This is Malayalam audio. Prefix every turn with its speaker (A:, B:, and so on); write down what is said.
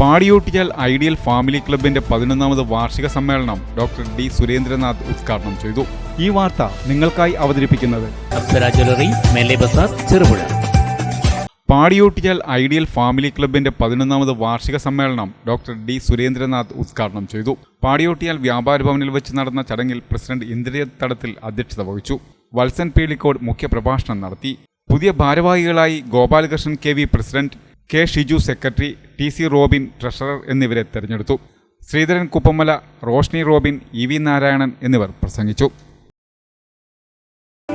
A: പാടിയോട്ടിച്ചാൽ ഐഡിയൽ ഫാമിലി ക്ലബിന്റെ പതിനൊന്നാമത് വാർഷിക സമ്മേളനം ഡോക്ടർ ഡി സുരേന്ദ്രനാഥ് ഉദ്ഘാടനം ചെയ്തു.
B: ഈ വാർത്ത നിങ്ങൾക്കായി അവതരിപ്പിക്കുന്നത്
C: ചെറുപുഴ.
A: പാടിയോട്ടിച്ചാൽ ഐഡിയൽ ഫാമിലി ക്ലബിന്റെ പതിനൊന്നാമത് വാർഷിക സമ്മേളനം ഡോക്ടർ ഡി സുരേന്ദ്രനാഥ് ഉദ്ഘാടനം ചെയ്തു. പാടിയോട്ടിയാൽ വ്യാപാര ഭവനിൽ വെച്ച് നടന്ന ചടങ്ങിൽ പ്രസിഡന്റ് ഇന്ദ്രിയ തടത്തിൽ അധ്യക്ഷത വഹിച്ചു. വത്സൻ മുഖ്യ മുഖ്യപ്രഭാഷണം നടത്തി. പുതിയ ഭാരവാഹികളായി Gopalakrishnan K V president K Shiju secretary T C Robin treasurer എന്നിവരെ തെരഞ്ഞെടുത്തു. Sreedharan Kuppamala Roshni Robin E V Narayanan എന്നിവർ പ്രസംഗിച്ചു.